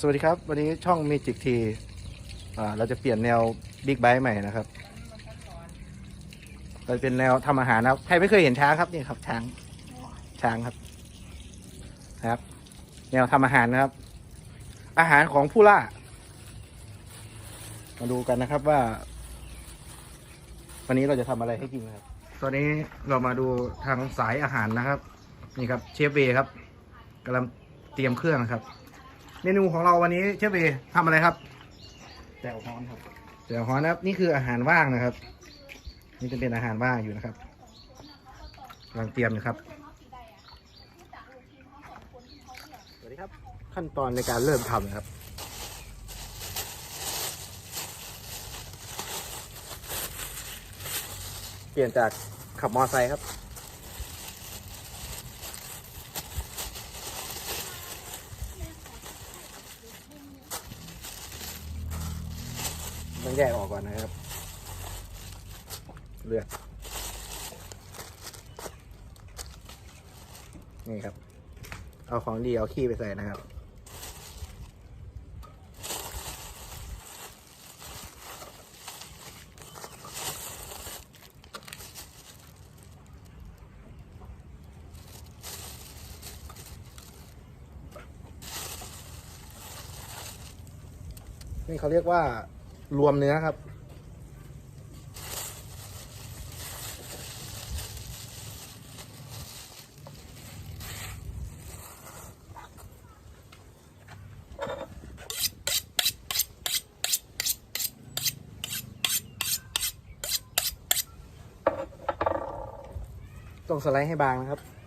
สวัสดีครับ วันนี้ช่อง Magic T อ่าเราจะเปลี่ยนแนวบิ๊กไบ e ใหม่นะครับเราจะเป็นแนวทำอาหารนะครับใครไม่เคยเห็นช้างครับนี่ครับช้างช้างครับนะครับ แนวทำอาหารนะครับ อาหารของผู้ล่า มาดูกันนะครับว่า วันนี้เราจะทำอะไรให้กินนะครับ ตอนนี้เรามาดูทางสายอาหารนะครับ นี่ครับเชฟเบครับกำลังเตรียมเครื่องครับ เมนูของเราวันนี้เชฟเบทำอะไรครับแจ่วฮ้อนครับเดี๋ยวฮอนนะครับนี่คืออาหารว่างนะครับ นี่จะเป็นอาหารว่างอยู่นะครับกำลังเตรียมนะครับสวัสดีครับ ขั้นตอนในการเริ่มทำนะครับเปลี่ยนจากขับมอเตอร์ไซค์ครับ ต้อง แยกออกก่อนนะครับ เลือด นี่ครับ เอาของดีเอาขี้ไปใส่นะครับนี่เขาเรียกว่า รวมเนื้อครับ ต้องสไลด์ให้บางนะครับ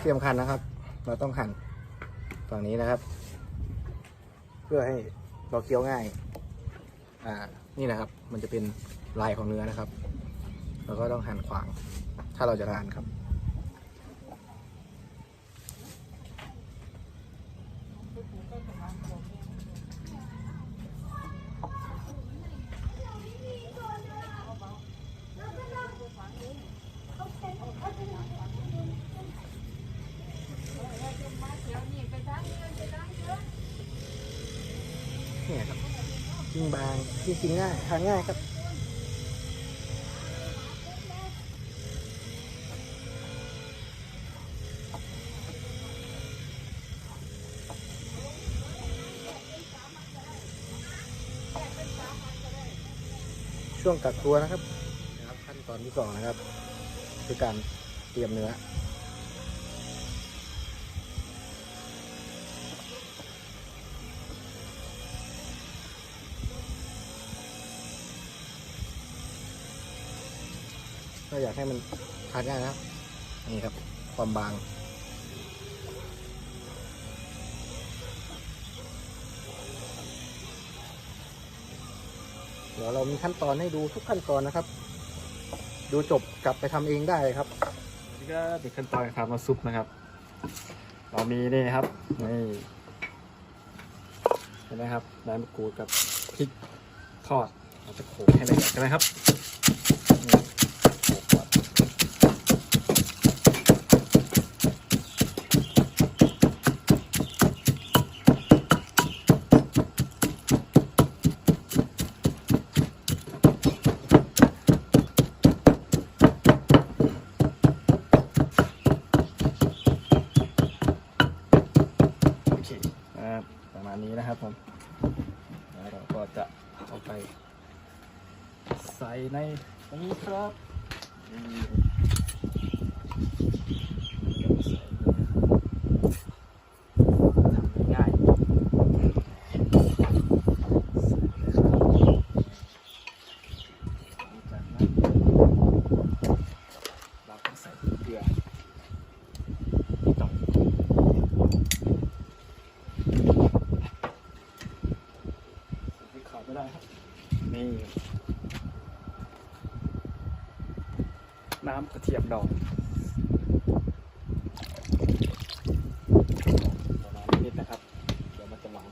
ที่สำคัญนะครับ เราต้องหั่นฝั่งนี้นะครับ เพื่อให้เราเคี้ยวง่าย อ่า นี่นะครับ มันจะเป็นลายของเนื้อนะครับ เราก็ต้องหั่นขวาง ถ้าเราจะทานครับ กินบางกินกินง่ายทานง่ายครับช่วงกักตัวนะครับนะครับ ขั้นตอนที่สองนะครับ คือการเตรียมเนื้อ ก็อยากให้มันทานง่ายนะครับนี่ครับ ความบาง เดี๋ยวเรามีขั้นตอนให้ดูทุกขั้นตอนนะครับ ดูจบกลับไปทำเองได้ครับนี่ก็เป็นขั้นตอนการทำซุปนะครับ เรามีนี่ครับนี่เห็นไหมครับใบมะกรูดกับพริกทอดเราจะโขลกให้ละเอียดกันนะครับนี่โขลกก่อนโอเคนะครับ ประมาณนี้นะครับผมแล้วเราก็จะเอาไปใส่ในนี้ครับ น้ำกระเทียมดองประนิดนะครับ เดี๋ยวมันจะหวาน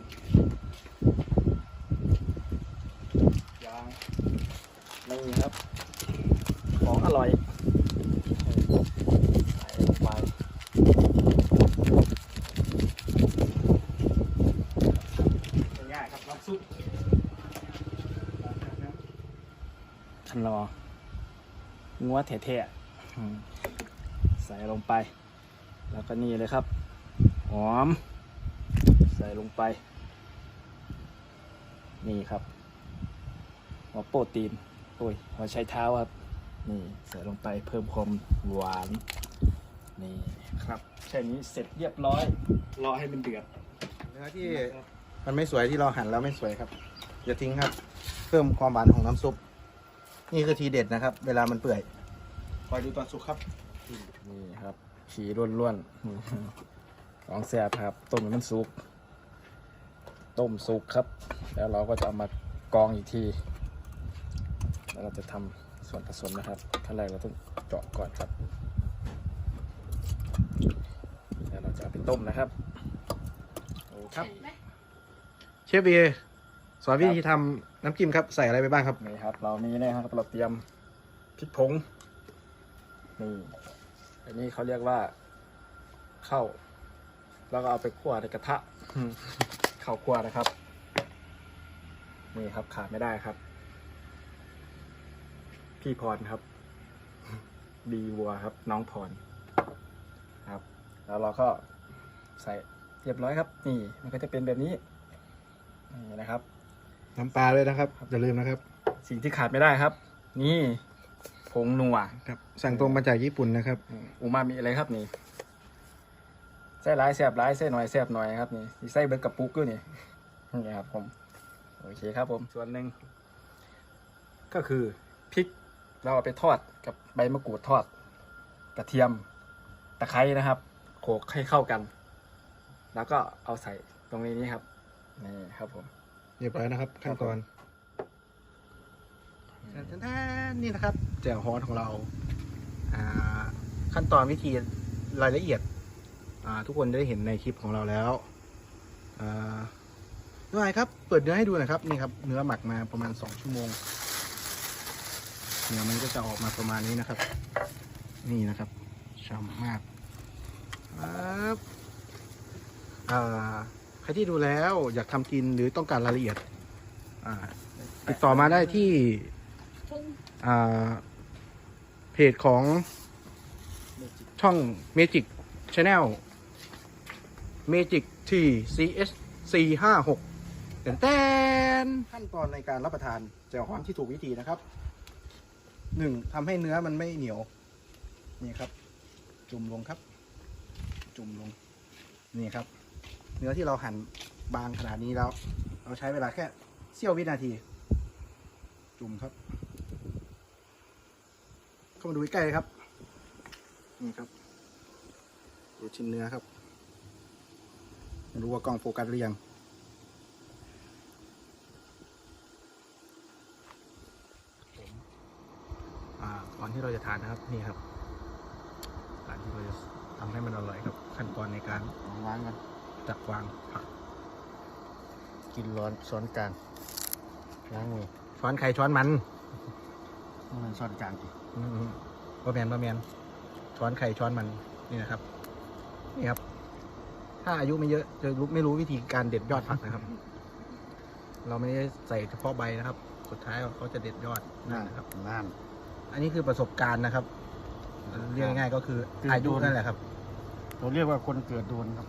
ยางนี่ครับ ของอร่อยใส่ง่ายครับน้ำซุปรอ วแท้ๆใส่ลงไป แล้วก็นี่เลยครับ หอม ใส่ลงไป นี่ครับ หัวโปรตีนโอ้ยหัวไชเท้าครับ นี่ใส่ลงไปเพิ่มความหวาน นี่ครับ แค่นี้เสร็จเรียบร้อย รอให้มันเดือดเนื้อที่มันไม่สวยที่เราหั่นแล้วไม่สวยครับ อย่าทิ้งครับ เพิ่มความหวานของน้ำซุป นี่คือทีเด็ดนะครับ เวลามันเปื่อย คอยดูตอนสุกครับนี่ครับขีล้วนๆนี่ของแซ่บครับ ต้มให้มันสุก ต้มสุกครับ แล้วเราก็จะเอามากรองอีกที แล้วเราจะทำส่วนผสมนะครับขั้นแรกเราต้องเจาะก่อนครับ แล้วเราจะเอาไปต้มนะครับโอเคครับ เชฟเบีสอนวิธีทำน้ำจิ้มครับ ใส่อะไรไปบ้างครับ นี่ครับ เรามีนี่ครับเราเตรียมพริกผง นี่อันนี้เขาเรียกว่าข้าวแล้วก็เอาไปคั่วในกระทะข้าวคั่วนะครับ นี่ครับขาดไม่ได้ครับ พี่พรครับดีวัวครับ น้องพรครับ แล้วเราก็ใส่เรียบร้อยครับ นี่มันก็จะเป็นแบบนี้นี่นะครับ น้ำปลาเลยนะครับอย่าลืมนะครับ สิ่งที่ขาดไม่ได้ครับ นี่ผ งนัวครับสั่งตรงมาจากญี่ปุ่นนะครับอูมามิอะไรครับนี่ไส้ร้ายแสบร้ายไส้หน่อยแสบหน่อยครับนี่สิไส้เบิร์กกับปุกด้วยนี่นี่ครับผมโอเคครับผมส่วนหนึ่งก็คือพริกเราเอาไปทอดกับใบมะกรูดทอด กระเทียมตะไคร้นะครับโขลกให้เข้ากัน แล้วก็เอาใส่ตรงนี้นี่ครับนี่ครับผมเรียบร้อยนะครับขั้นตอนแทนๆ นี่นะครับแจ่วฮอนของเราขั้นตอนวิธีรายละเอียดทุกคนได้เห็นในคลิปของเราแล้วน้อยครับเปิดเนื้อให้ดูน่อยครับนี่ครับเนื้อหมักมาประมาณสองชั่วโมงเนื้อมันก็จะออกมาประมาณนี้นะครับ นี่นะครับฉ่ำมากครับใครที่ดูแล้วอยากทำกินหรือต้องการรายละเอียดติดต่อมาได้ที่ เพจของช่อง Magic Channel Magic T CS 4 5 6แต่แตนขั้นตอนในการรับประทานแจ่วฮอนที่ถูกวิธีนะครับหนึ่งทำให้เนื้อมันไม่เหนียว นี่ครับ จุ่มลงครับ จุ่มลง นี่ครับ เนื้อที่เราหั่นบางขนาดนี้แล้ว เราใช้เวลาแค่เสี้ยววินาที จุ่มครับ เข้ามาดูใกล้ๆเลยครับ นี่ครับ ดูชิ้นเนื้อครับไม่รู้ว่ากล้องโฟกัสหรือยังอ่าก่อนที่เราจะทานนะครับนี่ครับการที่เราจะทำให้มันอร่อยครับ ขั้นตอนในการวางกันจัดวางผักกินร้อนช้อนกลางล้างมือช้อนไข่ช้อนมันมันช้อนกลางสิอืม บะแมนบะแมนช้อนไข่ช้อนมันนี่นะครับ นี่ครับ ถ้าอายุไม่เยอะจะรู้ไม่รู้วิธีการเด็ดยอดผักนะครับ เราไม่ได้ใส่เฉพาะใบนะครับ สุดท้ายเขาจะเด็ดยอดนั่นนะครับน่านอันนี้คือประสบการณ์นะครับ เรียกง่ายๆก็คืออายุนั่นแหละครับเราเรียกว่าคนเกิดโดนครับ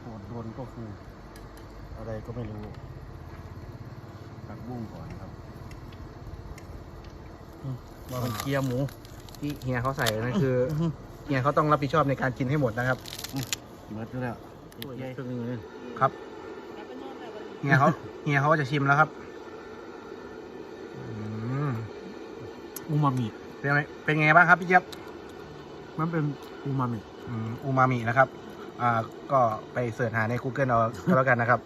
โกรธโดนก็คือ อะไรก็ไม่รู้ผักบุ้งก่อนครับว่า มันเคี่ยวหมูที่เฮียเขาใส่นั่นคือเฮียเขาต้องรับผิดชอบในการกินให้หมดนะครับเบิดอยู่แล้วใหญ่ครึ่งนึงเลยครับเฮียเขาเฮียเขาก็จะชิมแล้วครับอืมอูมามิเป็นไงเป็นไงบ้างครับพี่เจี๊ยบมันเป็นอูมามิอืมอูมามินะครับ อ่าก็ไปเสิร์ชหาใน Google เอาก็แล้วกันนะครับ